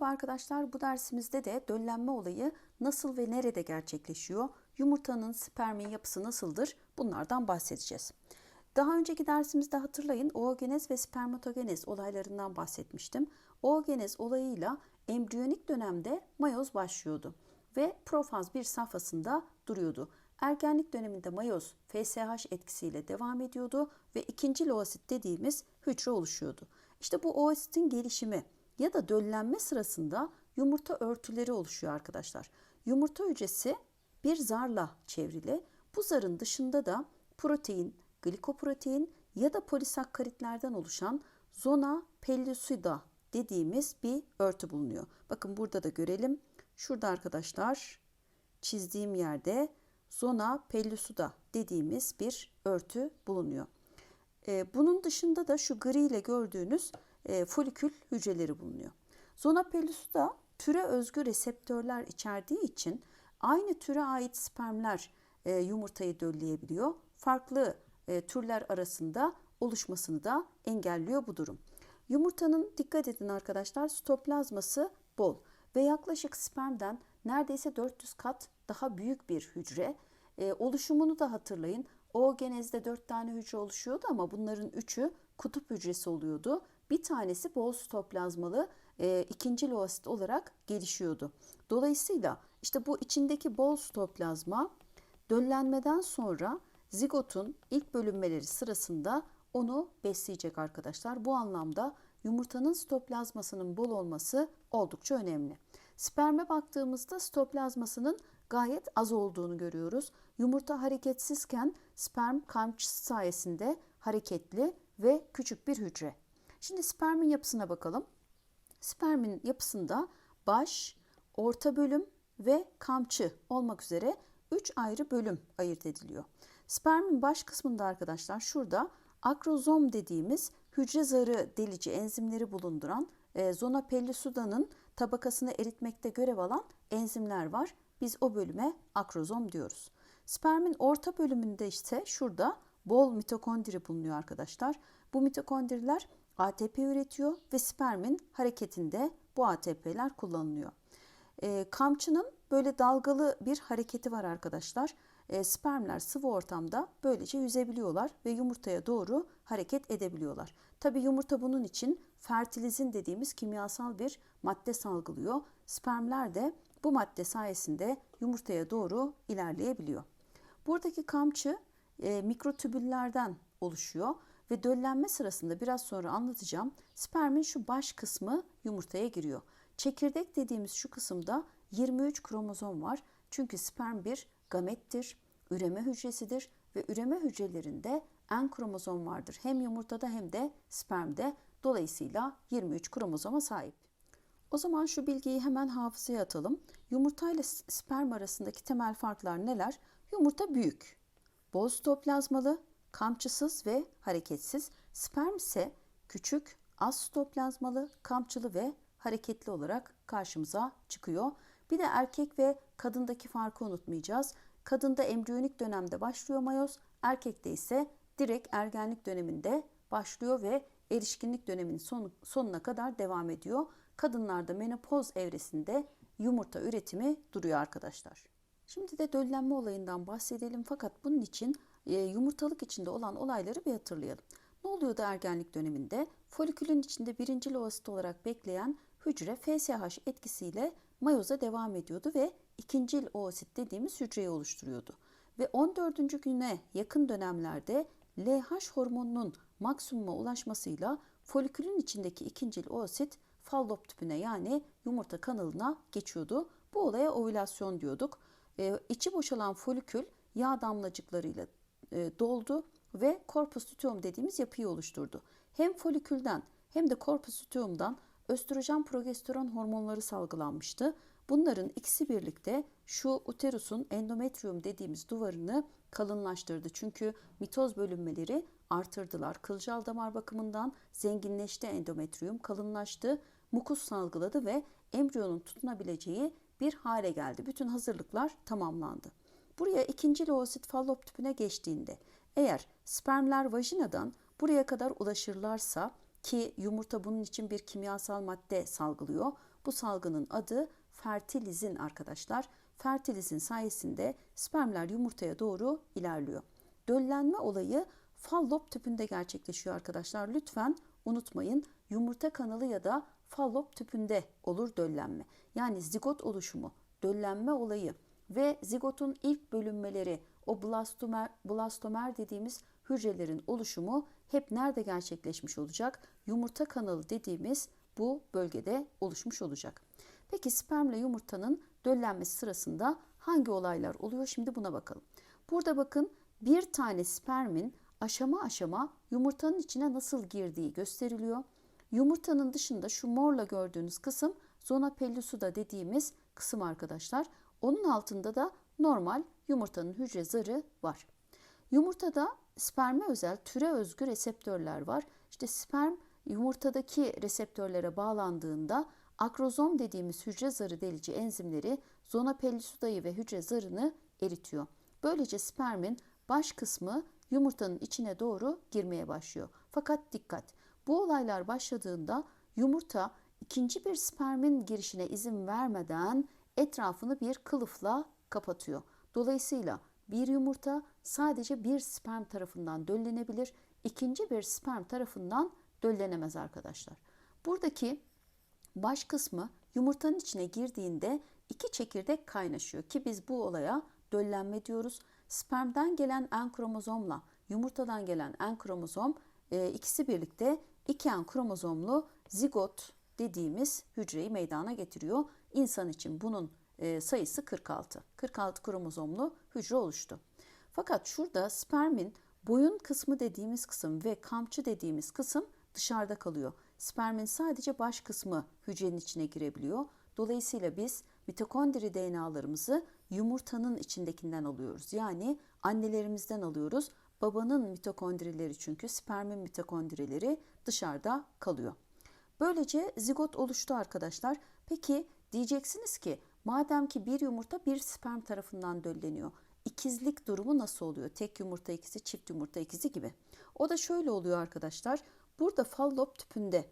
Merhaba arkadaşlar, bu dersimizde de döllenme olayı nasıl ve nerede gerçekleşiyor? Yumurtanın, spermin yapısı nasıldır? Bunlardan bahsedeceğiz. Daha önceki dersimizde hatırlayın oogenez ve spermatogenez olaylarından bahsetmiştim. Oogenez olayıyla embriyonik dönemde mayoz başlıyordu ve profaz bir safhasında duruyordu. Ergenlik döneminde mayoz FSH etkisiyle devam ediyordu ve ikinci oosit dediğimiz hücre oluşuyordu. İşte bu oositin gelişimi ya da döllenme sırasında yumurta örtüleri oluşuyor arkadaşlar. Yumurta hücresi bir zarla çevrili. Bu zarın dışında da protein, glikoprotein ya da polisakkaritlerden oluşan zona pellucida dediğimiz bir örtü bulunuyor. Bakın burada da görelim. Şurada arkadaşlar çizdiğim yerde zona pellucida dediğimiz bir örtü bulunuyor. Ee, bunun dışında da şu gri ile gördüğünüz e, folikül hücreleri bulunuyor. Zona pellucida türe özgü reseptörler içerdiği için aynı türe ait spermler e, yumurtayı dölleyebiliyor. Farklı e, türler arasında oluşmasını da engelliyor bu durum. Yumurtanın dikkat edin arkadaşlar sitoplazması bol ve yaklaşık spermden neredeyse 400 kat daha büyük bir hücre. E, oluşumunu da hatırlayın. Oogenezde 4 tane hücre oluşuyordu ama bunların 3'ü kutup hücresi oluyordu. Bir tanesi bol sitoplazmalı e, ikinci loosit olarak gelişiyordu. Dolayısıyla işte bu içindeki bol sitoplazma döllenmeden sonra zigotun ilk bölünmeleri sırasında onu besleyecek arkadaşlar. Bu anlamda yumurtanın sitoplazmasının bol olması oldukça önemli. Sperme baktığımızda sitoplazmasının gayet az olduğunu görüyoruz. Yumurta hareketsizken sperm kamçısı sayesinde hareketli ve küçük bir hücre. Şimdi spermin yapısına bakalım. Spermin yapısında baş, orta bölüm ve kamçı olmak üzere 3 ayrı bölüm ayırt ediliyor. Spermin baş kısmında arkadaşlar şurada akrozom dediğimiz hücre zarı delici enzimleri bulunduran e, zona pellucida'nın tabakasını eritmekte görev alan enzimler var. Biz o bölüme akrozom diyoruz. Spermin orta bölümünde ise şurada bol mitokondri bulunuyor arkadaşlar. Bu mitokondriler ATP üretiyor ve spermin hareketinde bu ATP'ler kullanılıyor. E, kamçının böyle dalgalı bir hareketi var arkadaşlar. E, spermler sıvı ortamda böylece yüzebiliyorlar ve yumurtaya doğru hareket edebiliyorlar. Tabi yumurta bunun için fertilizin dediğimiz kimyasal bir madde salgılıyor. Spermler de bu madde sayesinde yumurtaya doğru ilerleyebiliyor. Buradaki kamçı e, mikrotübüllerden oluşuyor ve döllenme sırasında biraz sonra anlatacağım. Spermin şu baş kısmı yumurtaya giriyor. Çekirdek dediğimiz şu kısımda 23 kromozom var. Çünkü sperm bir gamettir, üreme hücresidir ve üreme hücrelerinde en kromozom vardır. Hem yumurtada hem de spermde. Dolayısıyla 23 kromozoma sahip. O zaman şu bilgiyi hemen hafızaya atalım. Yumurta ile sperm arasındaki temel farklar neler? Yumurta büyük, bol sitoplazmalı, kamçısız ve hareketsiz. Sperm ise küçük, az sitoplazmalı, kamçılı ve hareketli olarak karşımıza çıkıyor. Bir de erkek ve kadındaki farkı unutmayacağız. Kadında embriyonik dönemde başlıyor mayoz, erkekte ise direkt ergenlik döneminde başlıyor ve erişkinlik döneminin son, sonuna kadar devam ediyor. Kadınlarda menopoz evresinde yumurta üretimi duruyor arkadaşlar. Şimdi de döllenme olayından bahsedelim fakat bunun için e, yumurtalık içinde olan olayları bir hatırlayalım. Ne oluyordu ergenlik döneminde? Folikülün içinde birinci oosit olarak bekleyen hücre FSH etkisiyle mayoza devam ediyordu ve ikincil oosit dediğimiz hücreyi oluşturuyordu. Ve 14. güne yakın dönemlerde LH hormonunun maksimuma ulaşmasıyla folikülün içindeki ikincil oosit fallop tüpüne yani yumurta kanalına geçiyordu. Bu olaya ovülasyon diyorduk. Ee, içi boşalan folikül yağ damlacıklarıyla e, doldu ve corpus luteum dediğimiz yapıyı oluşturdu. Hem folikülden hem de corpus luteum'dan östrojen progesteron hormonları salgılanmıştı. Bunların ikisi birlikte şu uterusun endometrium dediğimiz duvarını kalınlaştırdı. Çünkü mitoz bölünmeleri artırdılar. Kılcal damar bakımından zenginleşti endometrium, kalınlaştı, mukus salgıladı ve embriyonun tutunabileceği bir hale geldi. Bütün hazırlıklar tamamlandı. Buraya ikinci loosit fallop tüpüne geçtiğinde eğer spermler vajinadan buraya kadar ulaşırlarsa ki yumurta bunun için bir kimyasal madde salgılıyor. Bu salgının adı fertilizin arkadaşlar. Fertilizin sayesinde spermler yumurtaya doğru ilerliyor. Döllenme olayı fallop tüpünde gerçekleşiyor arkadaşlar. Lütfen unutmayın yumurta kanalı ya da fallop tüpünde olur döllenme. Yani zigot oluşumu, döllenme olayı ve zigotun ilk bölünmeleri, o blastomer, blastomer dediğimiz hücrelerin oluşumu hep nerede gerçekleşmiş olacak? Yumurta kanalı dediğimiz bu bölgede oluşmuş olacak. Peki spermle yumurtanın döllenmesi sırasında hangi olaylar oluyor? Şimdi buna bakalım. Burada bakın bir tane spermin aşama aşama yumurtanın içine nasıl girdiği gösteriliyor. Yumurtanın dışında şu morla gördüğünüz kısım zona pellucida dediğimiz kısım arkadaşlar. Onun altında da normal yumurtanın hücre zarı var. Yumurtada sperme özel türe özgü reseptörler var. İşte sperm yumurtadaki reseptörlere bağlandığında akrozom dediğimiz hücre zarı delici enzimleri zona pellucida'yı ve hücre zarını eritiyor. Böylece spermin baş kısmı yumurtanın içine doğru girmeye başlıyor. Fakat dikkat! Bu olaylar başladığında yumurta ikinci bir spermin girişine izin vermeden etrafını bir kılıfla kapatıyor. Dolayısıyla bir yumurta sadece bir sperm tarafından döllenebilir, ikinci bir sperm tarafından döllenemez arkadaşlar. Buradaki baş kısmı yumurtanın içine girdiğinde iki çekirdek kaynaşıyor ki biz bu olaya döllenme diyoruz. Spermden gelen en kromozomla yumurtadan gelen en kromozom e, ikisi birlikte iki en kromozomlu zigot dediğimiz hücreyi meydana getiriyor. İnsan için bunun e, sayısı 46. 46 kromozomlu hücre oluştu. Fakat şurada spermin boyun kısmı dediğimiz kısım ve kamçı dediğimiz kısım dışarıda kalıyor. Spermin sadece baş kısmı hücrenin içine girebiliyor. Dolayısıyla biz mitokondri DNA'larımızı yumurtanın içindekinden alıyoruz. Yani annelerimizden alıyoruz. Babanın mitokondrileri çünkü spermin mitokondrileri dışarıda kalıyor. Böylece zigot oluştu arkadaşlar. Peki diyeceksiniz ki madem ki bir yumurta bir sperm tarafından dölleniyor. İkizlik durumu nasıl oluyor? Tek yumurta ikizi, çift yumurta ikizi gibi. O da şöyle oluyor arkadaşlar. Burada fallop tüpünde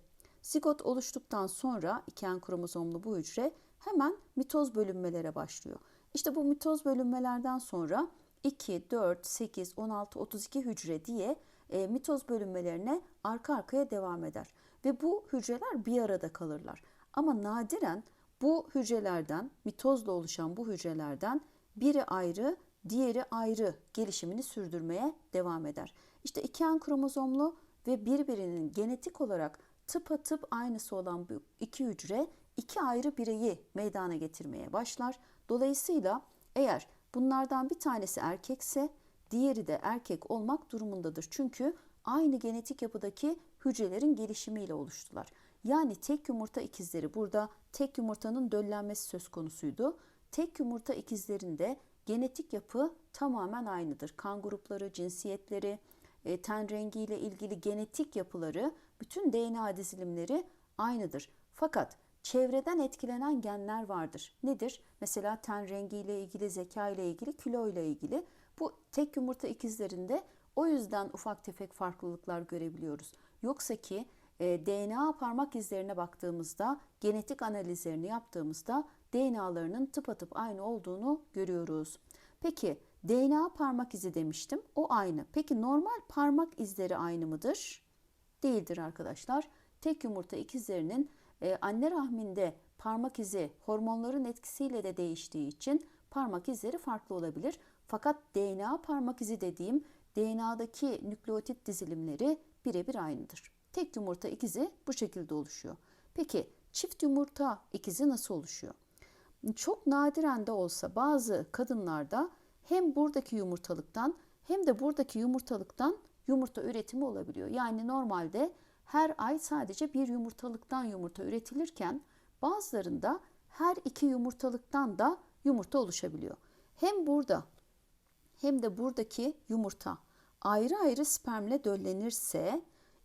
zigot oluştuktan sonra iken kromozomlu bu hücre hemen mitoz bölünmelere başlıyor. İşte bu mitoz bölünmelerden sonra 2, 4, 8, 16, 32 hücre diye e, mitoz bölünmelerine arka arkaya devam eder. Ve bu hücreler bir arada kalırlar. Ama nadiren bu hücrelerden, mitozla oluşan bu hücrelerden biri ayrı, diğeri ayrı gelişimini sürdürmeye devam eder. İşte iki en kromozomlu ve birbirinin genetik olarak tıpatıp aynısı olan bu iki hücre iki ayrı bireyi meydana getirmeye başlar. Dolayısıyla eğer bunlardan bir tanesi erkekse diğeri de erkek olmak durumundadır. Çünkü aynı genetik yapıdaki hücrelerin gelişimiyle oluştular. Yani tek yumurta ikizleri burada tek yumurtanın döllenmesi söz konusuydu. Tek yumurta ikizlerinde genetik yapı tamamen aynıdır. Kan grupları, cinsiyetleri, e, ten rengiyle ilgili genetik yapıları, bütün DNA dizilimleri aynıdır. Fakat çevreden etkilenen genler vardır. Nedir? Mesela ten rengiyle ilgili, zeka ile ilgili, kilo ile ilgili. Bu tek yumurta ikizlerinde o yüzden ufak tefek farklılıklar görebiliyoruz. Yoksa ki e, DNA parmak izlerine baktığımızda, genetik analizlerini yaptığımızda DNA'larının tıpatıp aynı olduğunu görüyoruz. Peki DNA parmak izi demiştim. O aynı. Peki normal parmak izleri aynı mıdır? Değildir arkadaşlar. Tek yumurta ikizlerinin e, anne rahminde parmak izi hormonların etkisiyle de değiştiği için parmak izleri farklı olabilir. Fakat DNA parmak izi dediğim DNA'daki nükleotit dizilimleri birebir aynıdır. Tek yumurta ikizi bu şekilde oluşuyor. Peki çift yumurta ikizi nasıl oluşuyor? Çok nadiren de olsa bazı kadınlarda hem buradaki yumurtalıktan hem de buradaki yumurtalıktan yumurta üretimi olabiliyor. Yani normalde her ay sadece bir yumurtalıktan yumurta üretilirken bazılarında her iki yumurtalıktan da yumurta oluşabiliyor. Hem burada hem de buradaki yumurta ayrı ayrı spermle döllenirse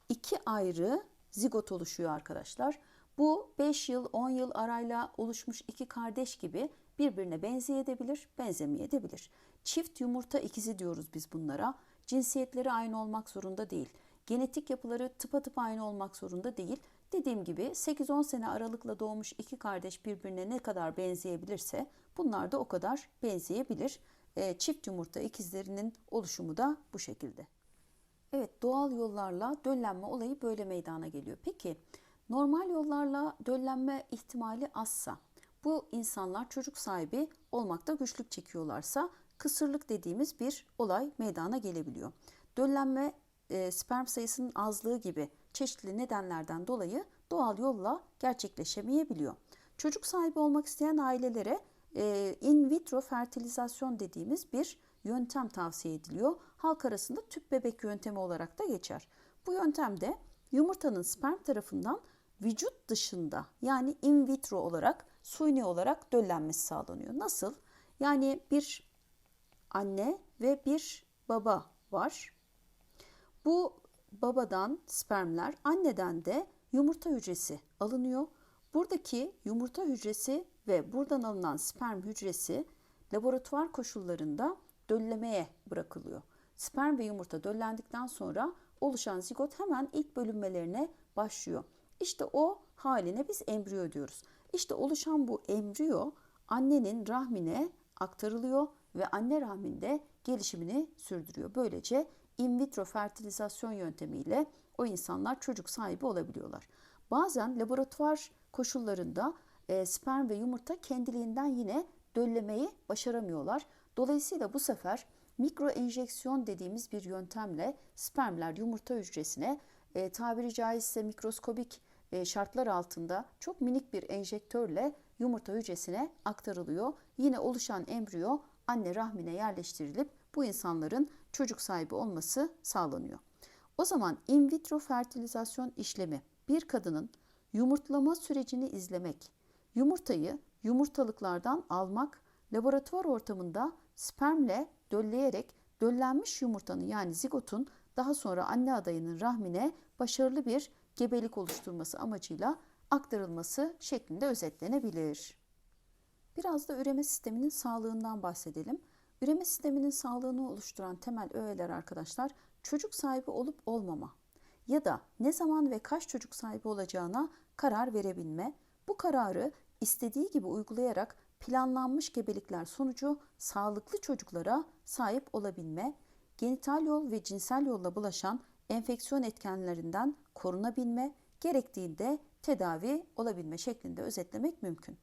iki ayrı zigot oluşuyor arkadaşlar. Bu 5 yıl 10 yıl arayla oluşmuş iki kardeş gibi birbirine benzeyebilir, benzemeyebilir. Çift yumurta ikizi diyoruz biz bunlara. Cinsiyetleri aynı olmak zorunda değil. Genetik yapıları tıpatıp aynı olmak zorunda değil. Dediğim gibi 8-10 sene aralıkla doğmuş iki kardeş birbirine ne kadar benzeyebilirse bunlar da o kadar benzeyebilir. E, çift yumurta ikizlerinin oluşumu da bu şekilde. Evet doğal yollarla döllenme olayı böyle meydana geliyor. Peki normal yollarla döllenme ihtimali azsa bu insanlar çocuk sahibi olmakta güçlük çekiyorlarsa kısırlık dediğimiz bir olay meydana gelebiliyor. Döllenme e, sperm sayısının azlığı gibi çeşitli nedenlerden dolayı doğal yolla gerçekleşemeyebiliyor. Çocuk sahibi olmak isteyen ailelere e, in vitro fertilizasyon dediğimiz bir yöntem tavsiye ediliyor. Halk arasında tüp bebek yöntemi olarak da geçer. Bu yöntemde yumurtanın sperm tarafından vücut dışında yani in vitro olarak suni olarak döllenmesi sağlanıyor. Nasıl? Yani bir anne ve bir baba var. Bu babadan spermler, anneden de yumurta hücresi alınıyor. Buradaki yumurta hücresi ve buradan alınan sperm hücresi laboratuvar koşullarında döllemeye bırakılıyor. Sperm ve yumurta döllendikten sonra oluşan zigot hemen ilk bölünmelerine başlıyor. İşte o haline biz embriyo diyoruz. İşte oluşan bu embriyo annenin rahmine aktarılıyor ve anne rahminde gelişimini sürdürüyor. Böylece in vitro fertilizasyon yöntemiyle o insanlar çocuk sahibi olabiliyorlar. Bazen laboratuvar koşullarında e, sperm ve yumurta kendiliğinden yine döllemeyi başaramıyorlar. Dolayısıyla bu sefer mikro enjeksiyon dediğimiz bir yöntemle spermler yumurta hücresine e, tabiri caizse mikroskobik e, şartlar altında çok minik bir enjektörle yumurta hücresine aktarılıyor. Yine oluşan embriyo anne rahmine yerleştirilip bu insanların çocuk sahibi olması sağlanıyor. O zaman in vitro fertilizasyon işlemi bir kadının yumurtlama sürecini izlemek, yumurtayı yumurtalıklardan almak, laboratuvar ortamında spermle dölleyerek döllenmiş yumurtanın yani zigotun daha sonra anne adayının rahmine başarılı bir gebelik oluşturması amacıyla aktarılması şeklinde özetlenebilir. Biraz da üreme sisteminin sağlığından bahsedelim. Üreme sisteminin sağlığını oluşturan temel öğeler arkadaşlar çocuk sahibi olup olmama ya da ne zaman ve kaç çocuk sahibi olacağına karar verebilme, bu kararı istediği gibi uygulayarak planlanmış gebelikler sonucu sağlıklı çocuklara sahip olabilme, genital yol ve cinsel yolla bulaşan enfeksiyon etkenlerinden korunabilme, gerektiğinde tedavi olabilme şeklinde özetlemek mümkün.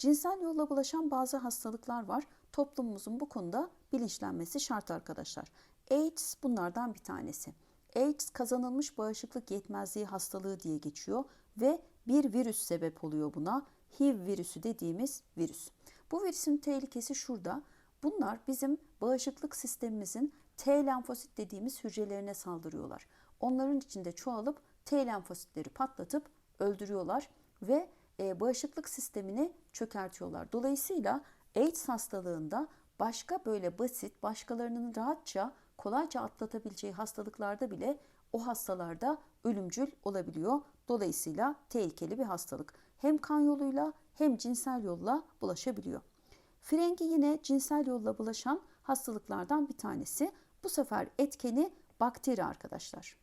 Cinsel yolla bulaşan bazı hastalıklar var. Toplumumuzun bu konuda bilinçlenmesi şart arkadaşlar. AIDS bunlardan bir tanesi. AIDS kazanılmış bağışıklık yetmezliği hastalığı diye geçiyor ve bir virüs sebep oluyor buna. HIV virüsü dediğimiz virüs. Bu virüsün tehlikesi şurada. Bunlar bizim bağışıklık sistemimizin T lenfosit dediğimiz hücrelerine saldırıyorlar. Onların içinde çoğalıp T lenfositleri patlatıp öldürüyorlar ve e, bağışıklık sistemini çökertiyorlar. Dolayısıyla AIDS hastalığında başka böyle basit, başkalarının rahatça, kolayca atlatabileceği hastalıklarda bile o hastalarda ölümcül olabiliyor. Dolayısıyla tehlikeli bir hastalık. Hem kan yoluyla hem cinsel yolla bulaşabiliyor. Frengi yine cinsel yolla bulaşan hastalıklardan bir tanesi. Bu sefer etkeni bakteri arkadaşlar.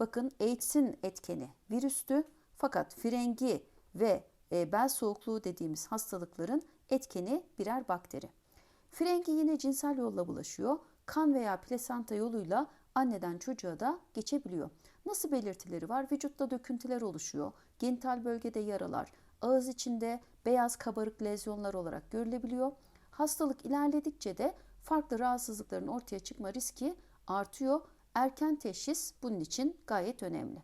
Bakın AIDS'in etkeni virüstü fakat frengi ve e, bel soğukluğu dediğimiz hastalıkların etkeni birer bakteri. Frengi yine cinsel yolla bulaşıyor. Kan veya plasenta yoluyla anneden çocuğa da geçebiliyor. Nasıl belirtileri var? Vücutta döküntüler oluşuyor. Genital bölgede yaralar, ağız içinde beyaz kabarık lezyonlar olarak görülebiliyor. Hastalık ilerledikçe de farklı rahatsızlıkların ortaya çıkma riski artıyor. Erken teşhis bunun için gayet önemli.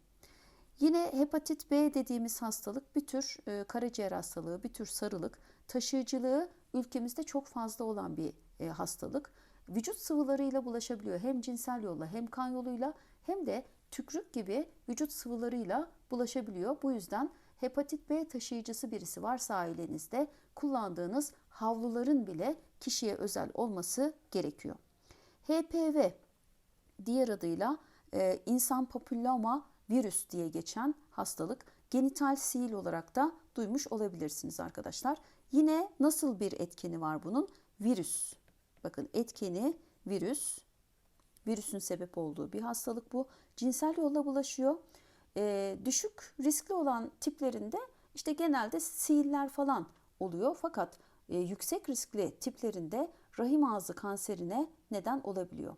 Yine hepatit B dediğimiz hastalık bir tür e, karaciğer hastalığı, bir tür sarılık. Taşıyıcılığı ülkemizde çok fazla olan bir e, hastalık. Vücut sıvılarıyla bulaşabiliyor. Hem cinsel yolla hem kan yoluyla hem de tükrük gibi vücut sıvılarıyla bulaşabiliyor. Bu yüzden hepatit B taşıyıcısı birisi varsa ailenizde kullandığınız havluların bile kişiye özel olması gerekiyor. HPV diğer adıyla e, insan papilloma virüs diye geçen hastalık genital sil olarak da duymuş olabilirsiniz arkadaşlar. Yine nasıl bir etkeni var bunun? Virüs. Bakın etkeni virüs. Virüsün sebep olduğu bir hastalık bu. Cinsel yolla bulaşıyor. E, düşük riskli olan tiplerinde işte genelde siiller falan oluyor. Fakat e, yüksek riskli tiplerinde rahim ağzı kanserine neden olabiliyor.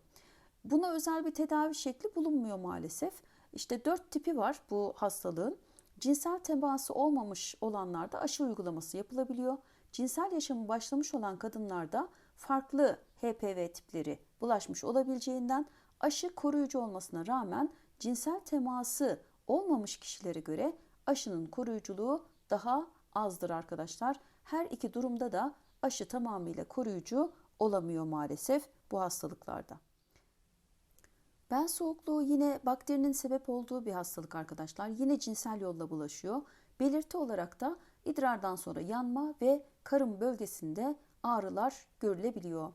Buna özel bir tedavi şekli bulunmuyor maalesef. İşte dört tipi var bu hastalığın. Cinsel teması olmamış olanlarda aşı uygulaması yapılabiliyor. Cinsel yaşamı başlamış olan kadınlarda farklı HPV tipleri bulaşmış olabileceğinden aşı koruyucu olmasına rağmen cinsel teması olmamış kişilere göre aşının koruyuculuğu daha azdır arkadaşlar. Her iki durumda da aşı tamamıyla koruyucu olamıyor maalesef bu hastalıklarda. Ben soğukluğu yine bakterinin sebep olduğu bir hastalık arkadaşlar. Yine cinsel yolla bulaşıyor. Belirti olarak da idrardan sonra yanma ve karın bölgesinde ağrılar görülebiliyor.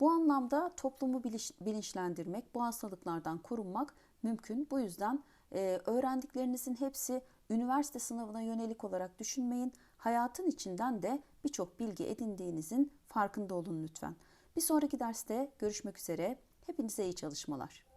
Bu anlamda toplumu bilinçlendirmek, bu hastalıklardan korunmak mümkün. Bu yüzden e, öğrendiklerinizin hepsi üniversite sınavına yönelik olarak düşünmeyin. Hayatın içinden de birçok bilgi edindiğinizin farkında olun lütfen. Bir sonraki derste görüşmek üzere. Hepinize iyi çalışmalar.